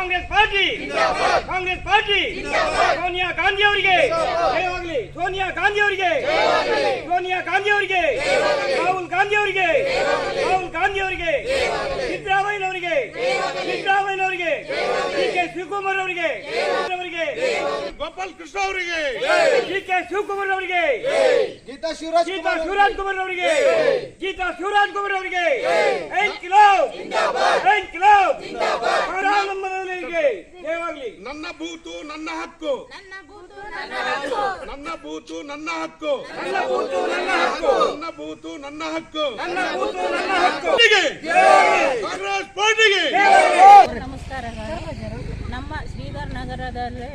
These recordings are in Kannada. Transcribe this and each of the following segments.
ಕಾಂಗ್ರೆಸ್ ಪಾರ್ಟಿ ಕಾಂಗ್ರೆಸ್ ಪಾರ್ಟಿ ಸೋನಿಯಾ ಗಾಂಧಿ ಅವರಿಗೆ ಜಯವಾಗಲಿ ಸೋನಿಯಾ ಗಾಂಧಿ ಅವರಿಗೆ ಸೋನಿಯಾ ಗಾಂಧಿ ಅವರಿಗೆ ರಾಹುಲ್ ಗಾಂಧಿ ಅವರಿಗೆ ರಾಹುಲ್ ಗಾಂಧಿ ಅವರಿಗೆ ಸಿದ್ದರಾಮಯ್ಯ ಅವರಿಗೆ ಸಿದ್ದರಾಮಯ್ಯ ಅವರಿಗೆ ಡಿ ಕೆ ಶಿವಕುಮಾರ್ ಅವರಿಗೆ ಅವರಿಗೆ ಗೋಪಾಲ್ ಕೃಷ್ಣ ಅವರಿಗೆ ಡಿ ಕೆ ಶಿವಕುಮಾರ್ ಅವರಿಗೆ ಗೀತಾ ಶಿವರಾಜ್ ಗೀತಾ ಶಿವರಾಜ್ ಕುಮಾರ್ ಅವರಿಗೆ ಗೀತಾ ಶಿವರಾಜ್ ಕುಮಾರ್ ಅವರಿಗೆ ಏನ್ ಕಿಲೋ ಏನ್ ಜಯವಾಗಲಿ ನನ್ನ ಬೂತು ನನ್ನ ಹಕ್ಕು. ನನ್ನ ಬೂತು ನನ್ನ ಹಕ್ಕು. ನನ್ನ ಬೂತು ನನ್ನ ಹಕ್ಕು. ನನ್ನ ಬೂತು ನನ್ನ ಹಕ್ಕು. ನನ್ನ ಬೂತು ನನ್ನ ಹಕ್ಕು. ನನ್ನ ಬೂತು ನನ್ನ ಹಕ್ಕು. ಪಾರ್ಟಿಗೆ ಕಾಂಗ್ರೆಸ್ ಪಾರ್ಟಿಗೆ. ನಮಸ್ಕಾರಗಳು ನಮ್ಮ ಶ್ರೀಧರ್ ನಗರದಲ್ಲಿ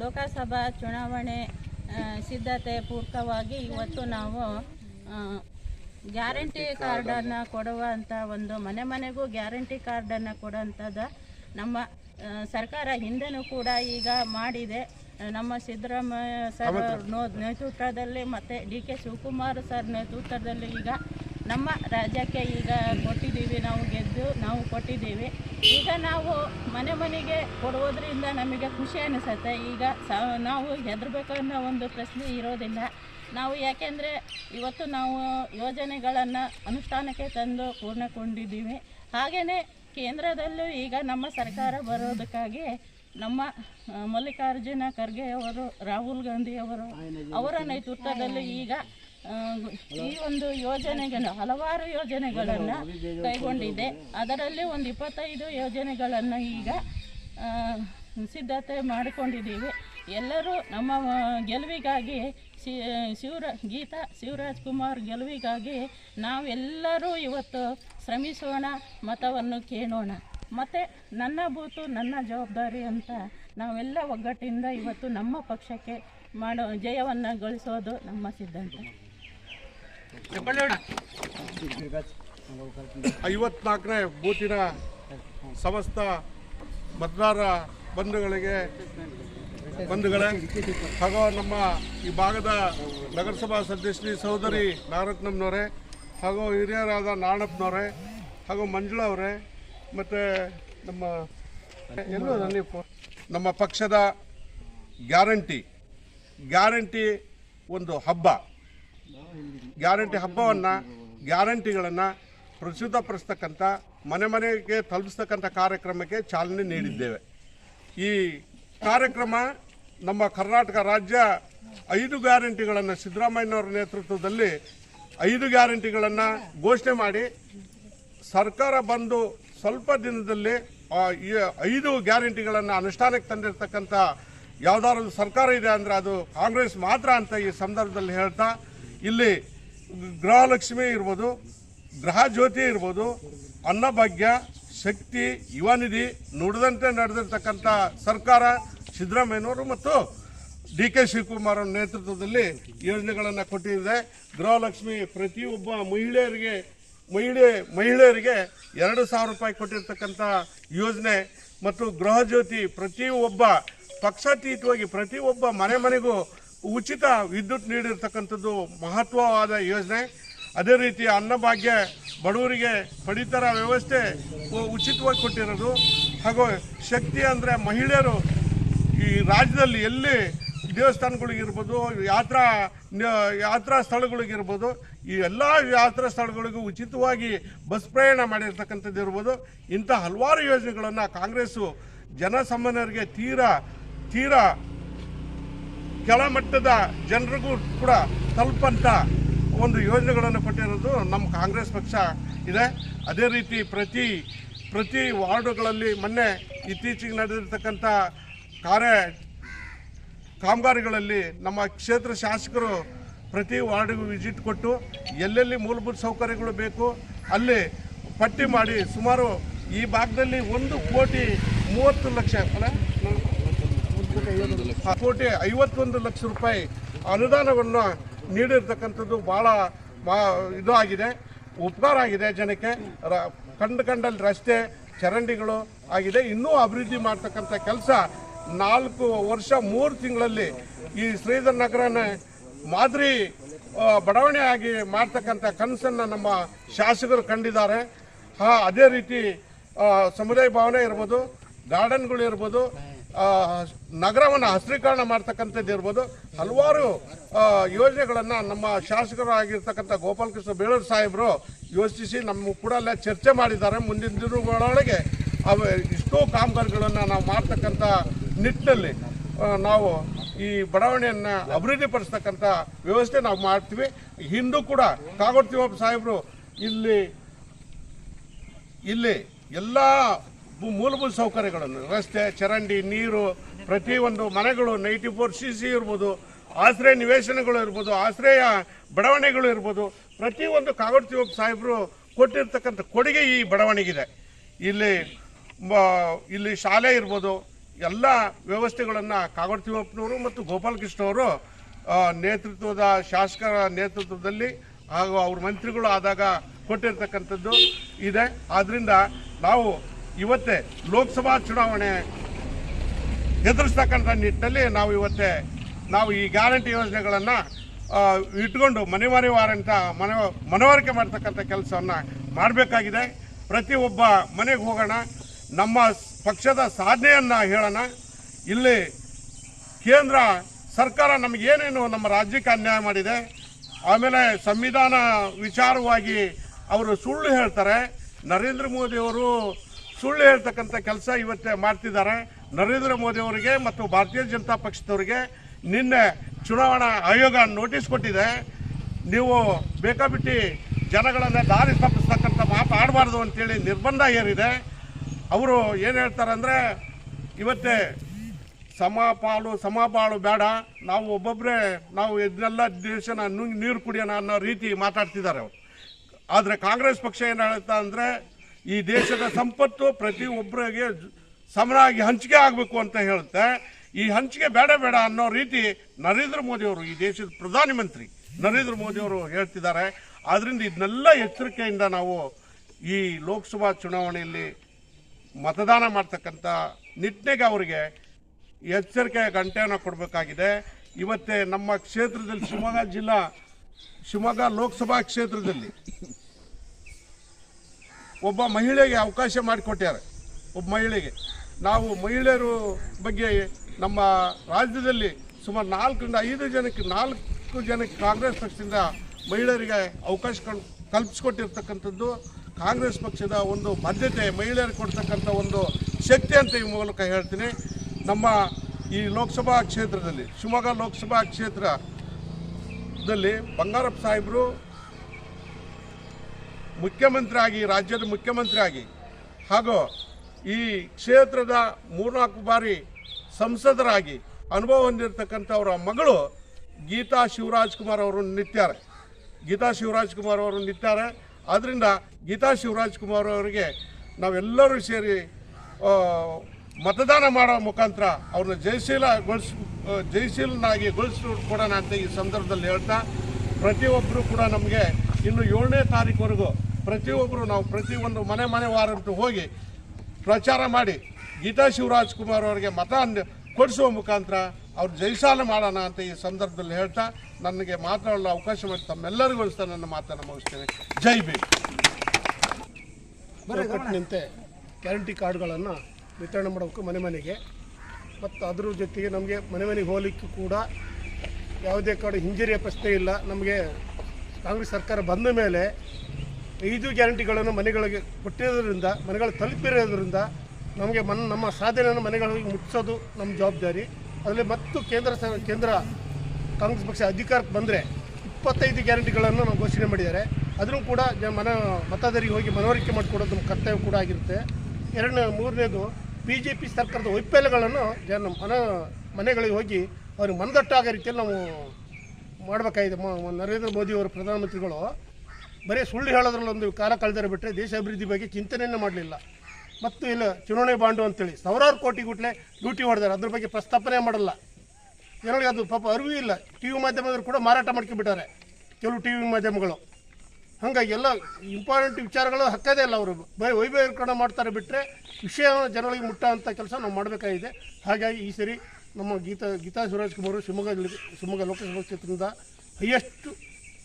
ಲೋಕಸಭಾ ಚುನಾವಣೆ ಸಿದ್ಧತೆ ಪೂರ್ವಕವಾಗಿ ಇವತ್ತು ನಾವು ಗ್ಯಾರಂಟಿ ಕಾರ್ಡನ್ನು ಕೊಡುವಂಥ ಒಂದು ಮನೆ ಮನೆಗೂ ಗ್ಯಾರಂಟಿ ಕಾರ್ಡನ್ನು ಕೊಡುವಂಥದ್ದು ನಮ್ಮ ಸರ್ಕಾರ ಹಿಂದೆನೂ ಕೂಡ ಈಗ ಮಾಡಿದೆ. ನಮ್ಮ ಸಿದ್ದರಾಮಯ್ಯ ಸರ್ ನೇತೃತ್ವದಲ್ಲಿ ಮತ್ತು ಡಿ ಕೆ ಶಿವಕುಮಾರ್ ಸರ್ ನೇತೃತ್ವದಲ್ಲಿ ಈಗ ನಮ್ಮ ರಾಜ್ಯಕ್ಕೆ ಈಗ ಕೊಟ್ಟಿದ್ದೀವಿ ನಾವು ಗೆದ್ದು ನಾವು ಕೊಟ್ಟಿದ್ದೀವಿ. ಈಗ ನಾವು ಮನೆ ಮನೆಗೆ ಕೊಡುವುದರಿಂದ ನಮಗೆ ಖುಷಿ ಅನಿಸುತ್ತೆ. ಈಗ ಸ ನಾವು ಹೆದರ್ಬೇಕನ್ನೋ ಒಂದು ಪ್ರಶ್ನೆ ಇರೋದಿಲ್ಲ. ನಾವು ಯಾಕೆಂದರೆ ಇವತ್ತು ನಾವು ಯೋಜನೆಗಳನ್ನು ಅನುಷ್ಠಾನಕ್ಕೆ ತಂದು ಪೂರ್ಣಗೊಂಡಿದ್ದೀವಿ. ಹಾಗೆಯೇ ಕೇಂದ್ರದಲ್ಲೂ ಈಗ ನಮ್ಮ ಸರ್ಕಾರ ಬರೋದಕ್ಕಾಗಿ ನಮ್ಮ ಮಲ್ಲಿಕಾರ್ಜುನ ಖರ್ಗೆ ಅವರು, ರಾಹುಲ್ ಗಾಂಧಿ ಅವರು, ಅವರ ನೇತೃತ್ವದಲ್ಲಿ ಈಗ ಈ ಒಂದು ಯೋಜನೆಗಳು, ಹಲವಾರು ಯೋಜನೆಗಳನ್ನು ಕೈಗೊಂಡಿದೆ. ಅದರಲ್ಲಿ ಒಂದು ಇಪ್ಪತ್ತೈದು ಯೋಜನೆಗಳನ್ನು ಈಗ ಸಿದ್ಧತೆ ಮಾಡಿಕೊಂಡಿದ್ದೀವಿ. ಎಲ್ಲರೂ ನಮ್ಮ ಗೆಲುವಿಗಾಗಿ ಶಿವರ, ಗೀತಾ ಶಿವರಾಜ್ ಕುಮಾರ್ ಗೆಲುವಿಗಾಗಿ ನಾವೆಲ್ಲರೂ ಇವತ್ತು ಶ್ರಮಿಸೋಣ, ಮತವನ್ನು ಕೇಳೋಣ. ಮತ್ತು ನನ್ನ ಬೂತು ನನ್ನ ಜವಾಬ್ದಾರಿ ಅಂತ ನಾವೆಲ್ಲ ಒಗ್ಗಟ್ಟಿಂದ ಇವತ್ತು ನಮ್ಮ ಪಕ್ಷಕ್ಕೆ ಮಾಡೋ ಜಯವನ್ನು ಗಳಿಸೋದು ನಮ್ಮ ಸಿದ್ಧಾಂತ. ಐವತ್ನಾಲ್ಕನೇ ಬೂತಿನ ಸಮಸ್ತ ಮತದಾರ ಬಂಧುಗಳಿಗೆ, ಬಂಧುಗಳೇ, ಹಾಗೂ ನಮ್ಮ ಈ ಭಾಗದ ನಗರಸಭಾ ಸದಸ್ಯರಿ ಸಹೋದರಿ ನಾಗರತ್ನಮ್ನವರೇ ಹಾಗೂ ಹಿರಿಯರಾದ ನಾಣಪ್ಪನವರೇ ಹಾಗೂ ಮಂಜುಳಾ ಅವರೇ ಮತ್ತು ನಮ್ಮ ಎಲ್ಲೂ ನಮ್ಮ ಪಕ್ಷದ ಗ್ಯಾರಂಟಿ. ಗ್ಯಾರಂಟಿ ಒಂದು ಹಬ್ಬ. ಗ್ಯಾರಂಟಿ ಹಬ್ಬವನ್ನು, ಗ್ಯಾರಂಟಿಗಳನ್ನು ಪ್ರಸ್ತುತಪಡಿಸ್ತಕ್ಕಂಥ ಮನೆ ಮನೆಗೆ ತಲುಪಿಸ್ತಕ್ಕಂಥ ಕಾರ್ಯಕ್ರಮಕ್ಕೆ ಚಾಲನೆ ನೀಡಿದ್ದೇವೆ. ಈ ಕಾರ್ಯಕ್ರಮ ನಮ್ಮ ಕರ್ನಾಟಕ ರಾಜ್ಯ ಐದು ಗ್ಯಾರಂಟಿಗಳನ್ನು ಸಿದ್ದರಾಮಯ್ಯನವರ ನೇತೃತ್ವದಲ್ಲಿ ಐದು ಗ್ಯಾರಂಟಿಗಳನ್ನು ಘೋಷಣೆ ಮಾಡಿ ಸರ್ಕಾರ ಬಂದು ಸ್ವಲ್ಪ ದಿನದಲ್ಲಿ ಐದು ಗ್ಯಾರಂಟಿಗಳನ್ನು ಅನುಷ್ಠಾನಕ್ಕೆ ತಂದಿರತಕ್ಕಂಥ ಯಾವ್ದಾದ್ರು ಸರ್ಕಾರ ಇದೆ ಅಂದರೆ ಅದು ಕಾಂಗ್ರೆಸ್ ಮಾತ್ರ ಅಂತ ಈ ಸಂದರ್ಭದಲ್ಲಿ ಹೇಳ್ತಾ ಇಲ್ಲಿ ಗೃಹಲಕ್ಷ್ಮಿ ಇರ್ಬೋದು, ಗೃಹ ಜ್ಯೋತಿ ಇರ್ಬೋದು, ಅನ್ನಭಾಗ್ಯ, ಶಕ್ತಿ, ಯುವ ನಿಧಿ ನುಡಿದಂತೆ ನಡೆದಿರ್ತಕ್ಕಂಥ ಸರ್ಕಾರ ಸಿದ್ದರಾಮಯ್ಯನವರು ಮತ್ತು ಡಿ ಕೆ ಶಿವಕುಮಾರ್ ಅವರ ನೇತೃತ್ವದಲ್ಲಿ ಯೋಜನೆಗಳನ್ನು ಕೊಟ್ಟಿದೆ. ಗೃಹಲಕ್ಷ್ಮಿ ಪ್ರತಿಯೊಬ್ಬ ಮಹಿಳೆಯರಿಗೆ, ಮಹಿಳೆ, ಮಹಿಳೆಯರಿಗೆ ಎರಡು ಸಾವಿರ ರೂಪಾಯಿ ಕೊಟ್ಟಿರ್ತಕ್ಕಂಥ ಯೋಜನೆ ಮತ್ತು ಗೃಹ ಜ್ಯೋತಿ ಪ್ರತಿಯೊಬ್ಬ ಪಕ್ಷಾತೀತವಾಗಿ ಪ್ರತಿಯೊಬ್ಬ ಮನೆ ಮನೆಗೂ ಉಚಿತ ವಿದ್ಯುತ್ ನೀಡಿರ್ತಕ್ಕಂಥದ್ದು ಮಹತ್ವವಾದ ಯೋಜನೆ. ಅದೇ ರೀತಿ ಅನ್ನಭಾಗ್ಯ ಬಡವರಿಗೆ ಪಡಿತರ ವ್ಯವಸ್ಥೆ ಉಚಿತವಾಗಿ ಕೊಟ್ಟಿರೋದು. ಹಾಗೂ ಶಕ್ತಿ ಅಂದರೆ ಮಹಿಳೆಯರು ಈ ರಾಜ್ಯದಲ್ಲಿ ಎಲ್ಲಿ ದೇವಸ್ಥಾನಗಳಿಗಿರ್ಬೋದು, ಯಾತ್ರಾ ಯಾತ್ರಾ ಸ್ಥಳಗಳಿಗಿರ್ಬೋದು, ಈ ಎಲ್ಲ ಯಾತ್ರಾ ಸ್ಥಳಗಳಿಗೂ ಉಚಿತವಾಗಿ ಬಸ್ ಪ್ರಯಾಣ ಮಾಡಿರ್ತಕ್ಕಂಥದ್ದು ಇರ್ಬೋದು. ಇಂಥ ಹಲವಾರು ಯೋಜನೆಗಳನ್ನು ಕಾಂಗ್ರೆಸ್ಸು ಜನಸಾಮಾನ್ಯರಿಗೆ ತೀರಾ ತೀರಾ ಕೆಳಮಟ್ಟದ ಜನರಿಗೂ ಕೂಡ ತಲುಪಂಥ ಒಂದು ಯೋಜನೆಗಳನ್ನು ಕೊಟ್ಟಿರೋದು ನಮ್ಮ ಕಾಂಗ್ರೆಸ್ ಪಕ್ಷ ಇದೆ. ಅದೇ ರೀತಿ ಪ್ರತಿ ಪ್ರತಿ ವಾರ್ಡುಗಳಲ್ಲಿ ಮೊನ್ನೆ ಇತ್ತೀಚೆಗೆ ನಡೆದಿರ್ತಕ್ಕಂಥ ಕಾರ್ಯ ಕಾಮಗಾರಿಗಳಲ್ಲಿ ನಮ್ಮ ಕ್ಷೇತ್ರ ಶಾಸಕರು ಪ್ರತಿ ವಾರ್ಡಿಗೂ ವಿಸಿಟ್ ಕೊಟ್ಟು ಎಲ್ಲೆಲ್ಲಿ ಮೂಲಭೂತ ಸೌಕರ್ಯಗಳು ಬೇಕು, ಅಲ್ಲಿ ಪಟ್ಟಿ ಮಾಡಿ ಸುಮಾರು ಈ ಭಾಗದಲ್ಲಿ ಒಂದು ಕೋಟಿ ಮೂವತ್ತು ಲಕ್ಷ ಕೋಟಿ ಐವತ್ತೊಂದು ಲಕ್ಷ ರೂಪಾಯಿ ಅನುದಾನವನ್ನು ನೀಡಿರ್ತಕ್ಕಂಥದ್ದು ಭಾಳ ಇದು ಆಗಿದೆ, ಉಪಕಾರ ಆಗಿದೆ ಜನಕ್ಕೆ. ರ, ಕಂಡು ಕಂಡಲ್ಲಿ ರಸ್ತೆ ಚರಂಡಿಗಳು ಆಗಿದೆ, ಇನ್ನೂ ಅಭಿವೃದ್ಧಿ ಮಾಡ್ತಕ್ಕಂಥ ಕೆಲಸ ನಾಲ್ಕು ವರ್ಷ, ಮೂರು ತಿಂಗಳಲ್ಲಿ ಈ ಶ್ರೀಧರ್ ನಗರನ ಮಾದರಿ ಬಡಾವಣೆ ಆಗಿ ಮಾಡ್ತಕ್ಕಂಥ ಕನಸನ್ನು ನಮ್ಮ ಶಾಸಕರು ಕಂಡಿದ್ದಾರೆ. ಹಾ, ಅದೇ ರೀತಿ ಸಮುದಾಯ ಭವನ ಇರ್ಬೋದು, ಗಾರ್ಡನ್ಗಳು ಇರ್ಬೋದು ನಗರವನ್ನು ಹಸ್ರೀಕರಣ ಮಾಡ್ತಕ್ಕಂಥದ್ದು ಇರ್ಬೋದು, ಹಲವಾರು ಯೋಜನೆಗಳನ್ನು ನಮ್ಮ ಶಾಸಕರು ಆಗಿರ್ತಕ್ಕಂಥ ಗೋಪಾಲಕೃಷ್ಣ ಬೇಳೂರು ಸಾಹೇಬರು ಯೋಚಿಸಿ ನಮ್ಮ ಕೂಡ ಎಲ್ಲ ಚರ್ಚೆ ಮಾಡಿದ್ದಾರೆ. ಮುಂದಿನ ದಿನಗಳೊಳಗೆ ಅವ ಇಷ್ಟೋ ಕಾಮಗಾರಿಗಳನ್ನು ನಾವು ಮಾಡ್ತಕ್ಕಂಥ ನಿಟ್ಟಿನಲ್ಲಿ ನಾವು ಈ ಬಡಾವಣೆಯನ್ನು ಅಭಿವೃದ್ಧಿಪಡಿಸ್ತಕ್ಕಂಥ ವ್ಯವಸ್ಥೆ ನಾವು ಮಾಡ್ತೀವಿ. ಹಿಂದೂ ಕೂಡ, ಕಾಗೋಡು ತಿಮ್ಮಪ್ಪ ಸಾಹೇಬರು ಇಲ್ಲಿ ಇಲ್ಲಿ ಎಲ್ಲ ಮೂಲಭೂತ ಸೌಕರ್ಯಗಳನ್ನು, ರಸ್ತೆ, ಚರಂಡಿ, ನೀರು, ಪ್ರತಿಯೊಂದು ಮನೆಗಳು, ನೈಂಟಿ ಫೋರ್ ಸಿ ಸಿ ಇರ್ಬೋದು, ಆಶ್ರಯ ನಿವೇಶನಗಳು ಇರ್ಬೋದು, ಆಶ್ರಯ ಬಡಾವಣೆಗಳು ಇರ್ಬೋದು, ಪ್ರತಿಯೊಂದು ಕಾಗೋಡು ತಿಮ್ಮಪ್ಪ ಸಾಹೇಬರು ಕೊಟ್ಟಿರ್ತಕ್ಕಂಥ ಕೊಡುಗೆ ಈ ಬಡಾವಣೆಗಿದೆ. ಇಲ್ಲಿ ಇಲ್ಲಿ ಶಾಲೆ ಇರ್ಬೋದು ಎಲ್ಲ ವ್ಯವಸ್ಥೆಗಳನ್ನು ಕಾಗೋಡು ತಿಮ್ಮಪ್ಪನವರು ಮತ್ತು ಗೋಪಾಲಕೃಷ್ಣ ಅವರು ನೇತೃತ್ವದ ಶಾಸಕರ ನೇತೃತ್ವದಲ್ಲಿ ಹಾಗೂ ಅವ್ರ ಮಂತ್ರಿಗಳು ಆದಾಗ ಕೊಟ್ಟಿರ್ತಕ್ಕಂಥದ್ದು ಇದೆ. ಆದ್ದರಿಂದ ನಾವು ಇವತ್ತೇ ಲೋಕಸಭಾ ಚುನಾವಣೆ ಎದುರಿಸ್ತಕ್ಕಂಥ ನಿಟ್ಟಿನಲ್ಲಿ ನಾವು ಇವತ್ತೇ ನಾವು ಈ ಗ್ಯಾರಂಟಿ ಯೋಜನೆಗಳನ್ನು ಇಟ್ಕೊಂಡು ಮನೆ ಮನೆ ವಾರಂತ ಮನ ಮನವರಿಕೆ ಮಾಡ್ತಕ್ಕಂಥ ಕೆಲಸವನ್ನು ಮಾಡಬೇಕಾಗಿದೆ. ಪ್ರತಿಯೊಬ್ಬ ಮನೆಗೆ ಹೋಗೋಣ. ನಮ್ಮ ಪಕ್ಷದ ಸಾಧನೆಯನ್ನು ಹೇಳೋಣ. ಇಲ್ಲಿ ಕೇಂದ್ರ ಸರ್ಕಾರ ನಮಗೇನೇನು ನಮ್ಮ ರಾಜ್ಯಕ್ಕೆ ಅನ್ಯಾಯ ಮಾಡಿದೆ, ಆಮೇಲೆ ಸಂವಿಧಾನ ವಿಚಾರವಾಗಿ ಅವರು ಸುಳ್ಳು ಹೇಳ್ತಾರೆ. ನರೇಂದ್ರ ಮೋದಿಯವರು ಸುಳ್ಳು ಹೇಳ್ತಕ್ಕಂಥ ಕೆಲಸ ಇವತ್ತೇ ಮಾಡ್ತಿದ್ದಾರೆ. ನರೇಂದ್ರ ಮೋದಿಯವರಿಗೆ ಮತ್ತು ಭಾರತೀಯ ಜನತಾ ಪಕ್ಷದವರಿಗೆ ನಿನ್ನೆ ಚುನಾವಣಾ ಆಯೋಗ ನೋಟಿಸ್ ಕೊಟ್ಟಿದೆ. ನೀವು ಬೇಕಾಬಿಟ್ಟಿ ಜನಗಳನ್ನು ದಾರಿ ತಪ್ಪಿಸ್ತಕ್ಕಂಥ ಮಾತು ಆಡಬಾರ್ದು ಅಂತೇಳಿ ನಿರ್ಬಂಧ ಏರಿದೆ ಅವರು ಏನು ಹೇಳ್ತಾರೆ ಅಂದರೆ ಇವತ್ತೇ ಸಮಪಾಲು ಸಮಪಾಲು ಬೇಡ, ನಾವು ಒಬ್ಬೊಬ್ಬರೇ ನಾವು ಇದನ್ನೆಲ್ಲ ದೇಶನ ನೀರು ಕುಡಿಯೋಣ ಅನ್ನೋ ರೀತಿ ಮಾತಾಡ್ತಿದ್ದಾರೆ ಅವರು. ಆದರೆ ಕಾಂಗ್ರೆಸ್ ಪಕ್ಷ ಏನು ಹೇಳುತ್ತಾ ಅಂದರೆ, ಈ ದೇಶದ ಸಂಪತ್ತು ಪ್ರತಿಯೊಬ್ಬರಿಗೆ ಸಮನಾಗಿ ಹಂಚಿಕೆ ಆಗಬೇಕು ಅಂತ ಹೇಳುತ್ತೆ. ಈ ಹಂಚಿಕೆ ಬೇಡ ಬೇಡ ಅನ್ನೋ ರೀತಿ ನರೇಂದ್ರ ಮೋದಿಯವರು ಈ ದೇಶದ ಪ್ರಧಾನಮಂತ್ರಿ ನರೇಂದ್ರ ಮೋದಿಯವರು ಹೇಳ್ತಿದ್ದಾರೆ. ಆದ್ದರಿಂದ ಇದನ್ನೆಲ್ಲ ಎಚ್ಚರಿಕೆಯಿಂದ ನಾವು ಈ ಲೋಕಸಭಾ ಚುನಾವಣೆಯಲ್ಲಿ ಮತದಾನ ಮಾಡ್ತಕ್ಕಂಥ ನಿಟ್ಟಿಗೆ ಅವರಿಗೆ ಎಚ್ಚರಿಕೆಯ ಗಂಟೆಯನ್ನು ಕೊಡಬೇಕಾಗಿದೆ. ಇವತ್ತೇ ನಮ್ಮ ಕ್ಷೇತ್ರದಲ್ಲಿ ಶಿವಮೊಗ್ಗ ಜಿಲ್ಲಾ, ಶಿವಮೊಗ್ಗ ಲೋಕಸಭಾ ಕ್ಷೇತ್ರದಲ್ಲಿ ಒಬ್ಬ ಮಹಿಳೆಗೆ ಅವಕಾಶ ಮಾಡಿಕೊಟ್ಟಾರೆ ಒಬ್ಬ ಮಹಿಳೆಗೆ. ನಾವು ಮಹಿಳೆಯರು ಬಗ್ಗೆ ನಮ್ಮ ರಾಜ್ಯದಲ್ಲಿ ಸುಮಾರು ನಾಲ್ಕರಿಂದ ಐದು ಜನಕ್ಕೆ, ನಾಲ್ಕು ಜನಕ್ಕೆ ಕಾಂಗ್ರೆಸ್ ಪಕ್ಷದಿಂದ ಮಹಿಳೆಯರಿಗೆ ಅವಕಾಶ ಕಲ್- ಕಲ್ಪಿಸ್ಕೊಟ್ಟಿರ್ತಕ್ಕಂಥದ್ದು ಕಾಂಗ್ರೆಸ್ ಪಕ್ಷದ ಒಂದು ಬದ್ಧತೆ, ಮಹಿಳೆಯರಿಗೆ ಕೊಡ್ತಕ್ಕಂಥ ಒಂದು ಶಕ್ತಿ ಅಂತ ಈ ಮೂಲಕ ಹೇಳ್ತೀನಿ. ನಮ್ಮ ಈ ಲೋಕಸಭಾ ಕ್ಷೇತ್ರದಲ್ಲಿ, ಶಿವಮೊಗ್ಗ ಲೋಕಸಭಾ ಕ್ಷೇತ್ರದಲ್ಲಿ ಬಂಗಾರಪ್ಪ ಸಾಹೇಬರು ಮುಖ್ಯಮಂತ್ರಿ ಆಗಿ ರಾಜ್ಯದ ಮುಖ್ಯಮಂತ್ರಿಯಾಗಿ ಹಾಗೂ ಈ ಕ್ಷೇತ್ರದ ಮೂರ್ನಾಲ್ಕು ಬಾರಿ ಸಂಸದರಾಗಿ ಅನುಭವ ಹೊಂದಿರತಕ್ಕಂಥ ಅವರ ಮಗಳು ಗೀತಾ ಶಿವರಾಜ್ ಕುಮಾರ್ ಅವರು ನಿತ್ಯಾರೆ ಗೀತಾ ಶಿವರಾಜ್ ಕುಮಾರ್ ಅವರು ನಿಂತಾರೆ ಆದ್ದರಿಂದ ಗೀತಾ ಶಿವರಾಜ್ಕುಮಾರ್ ಅವರಿಗೆ ನಾವೆಲ್ಲರೂ ಸೇರಿ ಮತದಾನ ಮಾಡೋ ಮುಖಾಂತರ ಅವ್ರನ್ನ ಜಯಶೀಲಗೊಳಿಸ್ ಜಯಶೀಲನಾಗಿ ಗೊಳಿಸ್ಕೊಡೋಣ ಅಂತ ಈ ಸಂದರ್ಭದಲ್ಲಿ ಹೇಳ್ತಾ ಪ್ರತಿಯೊಬ್ಬರು ಕೂಡ ನಮಗೆ ಇನ್ನು ಏಳನೇ ತಾರೀಕುವರೆಗೂ ಪ್ರತಿಯೊಬ್ಬರು ನಾವು ಪ್ರತಿಯೊಂದು ಮನೆ ಮನೆ ವಾರಂಟು ಹೋಗಿ ಪ್ರಚಾರ ಮಾಡಿ ಗೀತಾ ಶಿವರಾಜ್ಕುಮಾರ್ ಅವರಿಗೆ ಮತ ಕೊಡಿಸುವ ಮುಖಾಂತರ ಅವ್ರು ಜಯಶಾಲ ಮಾಡೋಣ ಅಂತ ಈ ಸಂದರ್ಭದಲ್ಲಿ ಹೇಳ್ತಾ, ನನಗೆ ಮಾತಾಡಲು ಅವಕಾಶ ಮಾಡಿ ತಮ್ಮೆಲ್ಲರಿಗೂ ನನ್ನ ಮಾತನ್ನು ಮುಗಿಸ್ತೇನೆ. ಜೈ ಭೀಮ್. ಕಟ್ಟಿನಂತೆ ಗ್ಯಾರಂಟಿ ಕಾರ್ಡ್ಗಳನ್ನು ವಿತರಣೆ ಮಾಡಬೇಕು ಮನೆ ಮನೆಗೆ. ಮತ್ತು ಅದ್ರ ಜೊತೆಗೆ ನಮಗೆ ಮನೆ ಮನೆಗೆ ಹೋಗಲಿಕ್ಕೆ ಕೂಡ ಯಾವುದೇ ಕಾರ್ಡು ಹಿಂಜರಿಯ ಪ್ರಶ್ನೆ ಇಲ್ಲ. ನಮಗೆ ಕಾಂಗ್ರೆಸ್ ಸರ್ಕಾರ ಬಂದ ಮೇಲೆ ಐದು ಗ್ಯಾರಂಟಿಗಳನ್ನು ಮನೆಗಳಿಗೆ ಕೊಟ್ಟಿರೋದ್ರಿಂದ, ಮನೆಗಳು ತಲುಪಿರೋದ್ರಿಂದ ನಮಗೆ ಮನ್, ನಮ್ಮ ಸಾಧನೆಯನ್ನು ಮನೆಗಳಿಗೆ ಮುಟ್ಟಿಸೋದು ನಮ್ಮ ಜವಾಬ್ದಾರಿ. ಅದರಲ್ಲಿ ಮತ್ತು ಕೇಂದ್ರ ಸ ಕೇಂದ್ರ ಕಾಂಗ್ರೆಸ್ ಪಕ್ಷ ಅಧಿಕಾರಕ್ಕೆ ಬಂದರೆ ಇಪ್ಪತ್ತೈದು ಗ್ಯಾರಂಟಿಗಳನ್ನು ನಾವು ಘೋಷಣೆ ಮಾಡಿದ್ದಾರೆ. ಅದನ್ನು ಕೂಡ ಮನ ಮತದಾರರಿಗೆ ಹೋಗಿ ಮನವರಿಕೆ ಮಾಡಿಕೊಡೋದು ನಮ್ಮ ಕರ್ತವ್ಯ ಕೂಡ ಆಗಿರುತ್ತೆ. ಎರಡನೇ ಮೂರನೇದು ಬಿ ಜೆ ಪಿ ಸರ್ಕಾರದ ವೈಫಲ್ಯಗಳನ್ನು ಜನ ಮನ ಮನೆಗಳಿಗೆ ಹೋಗಿ ಅವ್ರಿಗೆ ಮನದಟ್ಟಾಗೋ ರೀತಿಯಲ್ಲಿ ನಾವು ಮಾಡಬೇಕಾಗಿದೆ. ನರೇಂದ್ರ ಮೋದಿ ಅವರು ಪ್ರಧಾನಮಂತ್ರಿಗಳು ಬರೀ ಸುಳ್ಳು ಹೇಳೋದ್ರಲ್ಲಿ ಒಂದು ಕಾಲ ಕಳೆದರೆ ಬಿಟ್ಟರೆ ದೇಶ ಅಭಿವೃದ್ಧಿ ಬಗ್ಗೆ ಚಿಂತನೆಯನ್ನು ಮಾಡಲಿಲ್ಲ. ಮತ್ತು ಇಲ್ಲ ಚುನಾವಣೆ ಬಾಂಡು ಅಂತೇಳಿ ಸಾವಿರಾರು ಕೋಟಿ ಗುಟ್ಲೆ ಡ್ಯೂಟಿ ಹೊಡೆದಾರೆ. ಅದ್ರ ಬಗ್ಗೆ ಪ್ರಸ್ತಾಪನೆ ಮಾಡಲ್ಲ. ಜನಗಳಿಗೆ ಅದು ಪಾಪ ಅರಿವು ಇಲ್ಲ. ಟಿ ವಿ ಮಾಧ್ಯಮದವರು ಕೂಡ ಮಾರಾಟ ಮಾಡ್ಕೊಂಡ್ಬಿಟ್ಟಾರೆ. ಕೆಲವು ಟಿ ವಿ ಮಾಧ್ಯಮಗಳು. ಹಾಗಾಗಿ ಎಲ್ಲ ಇಂಪಾರ್ಟೆಂಟ್ ವಿಚಾರಗಳು ಹಕ್ಕದೇ ಇಲ್ಲ ಅವರು. ಬರೀ ವೈಭವೀಕರಣ ಮಾಡ್ತಾರೆ ಬಿಟ್ಟರೆ ವಿಷಯ ಜನಗಳಿಗೆ ಮುಟ್ಟ ಅಂಥ ಕೆಲಸ ನಾವು ಮಾಡಬೇಕಾಗಿದೆ. ಹಾಗಾಗಿ ಈ ಸರಿ ನಮ್ಮ ಗೀತಾ ಗೀತಾ ಸುರೇಶ್ ಕುಮಾರ್ ಶಿವಮೊಗ್ಗ ಶಿವಮೊಗ್ಗ ಲೋಕಸಭಾ ಕ್ಷೇತ್ರದಿಂದ ಹೈಯೆಸ್ಟ್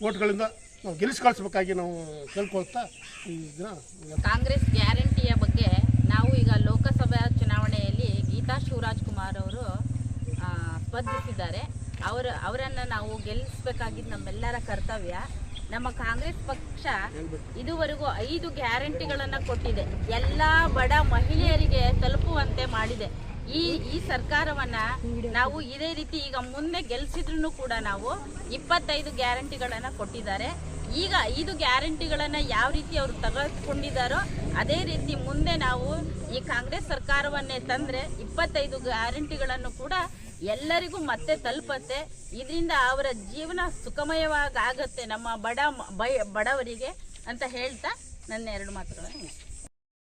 ಓಟ್ಗಳಿಂದ ನಾವು ಗೆಲ್ಲಿಸಿ ಕಳಿಸ್ಬೇಕಾಗಿ ನಾವು ಕೇಳ್ಕೊಳ್ತಾ ಈ ದಿನ ಕಾಂಗ್ರೆಸ್ ಗ್ಯಾರಂಟಿಯ ಬಗ್ಗೆ ನಾವು ಈಗ ಲೋಕಸಭಾ ಚುನಾವಣೆಯಲ್ಲಿ ಶಿವರಾಜ್ ಕುಮಾರ್ ಅವರು ಸ್ಪರ್ಧಿಸಿದ್ದಾರೆ. ಅವರ, ಅವರನ್ನು ನಾವು ಗೆಲ್ಲಿಸ್ಬೇಕಾಗಿದ್ದು ನಮ್ಮೆಲ್ಲರ ಕರ್ತವ್ಯ. ನಮ್ಮ ಕಾಂಗ್ರೆಸ್ ಪಕ್ಷ ಇದುವರೆಗೂ ಐದು ಗ್ಯಾರಂಟಿಗಳನ್ನು ಕೊಟ್ಟಿದೆ. ಎಲ್ಲ ಬಡ ಮಹಿಳೆಯರಿಗೆ ತಲುಪುವಂತೆ ಮಾಡಿದೆ. ಈ ಈ ಸರ್ಕಾರವನ್ನ ನಾವು ಇದೇ ರೀತಿ ಈಗ ಮುಂದೆ ಗೆಲ್ಸಿದ್ರು ಕೂಡ ನಾವು ಇಪ್ಪತ್ತೈದು ಗ್ಯಾರಂಟಿಗಳನ್ನ ಕೊಟ್ಟಿದ್ದಾರೆ. ಈಗ ಐದು ಗ್ಯಾರಂಟಿಗಳನ್ನ ಯಾವ ರೀತಿ ಅವರು ತೆಗೆದುಕೊಂಡಿದ್ದಾರೋ ಅದೇ ರೀತಿ ಮುಂದೆ ನಾವು ಈ ಕಾಂಗ್ರೆಸ್ ಸರ್ಕಾರವನ್ನೇ ತಂದ್ರೆ ಇಪ್ಪತ್ತೈದು ಗ್ಯಾರಂಟಿಗಳನ್ನು ಕೂಡ ಎಲ್ಲರಿಗೂ ಮತ್ತೆ ತಲುಪತ್ತೆ ಇದರಿಂದ ಅವರ ಜೀವನ ಸುಖಮಯವಾಗಿ ಆಗತ್ತೆ ನಮ್ಮ ಬಡ ಬಡವರಿಗೆ ಅಂತ ಹೇಳ್ತಾ ನನ್ನ ಎರಡು ಮಾತುಗಳನ್ನು.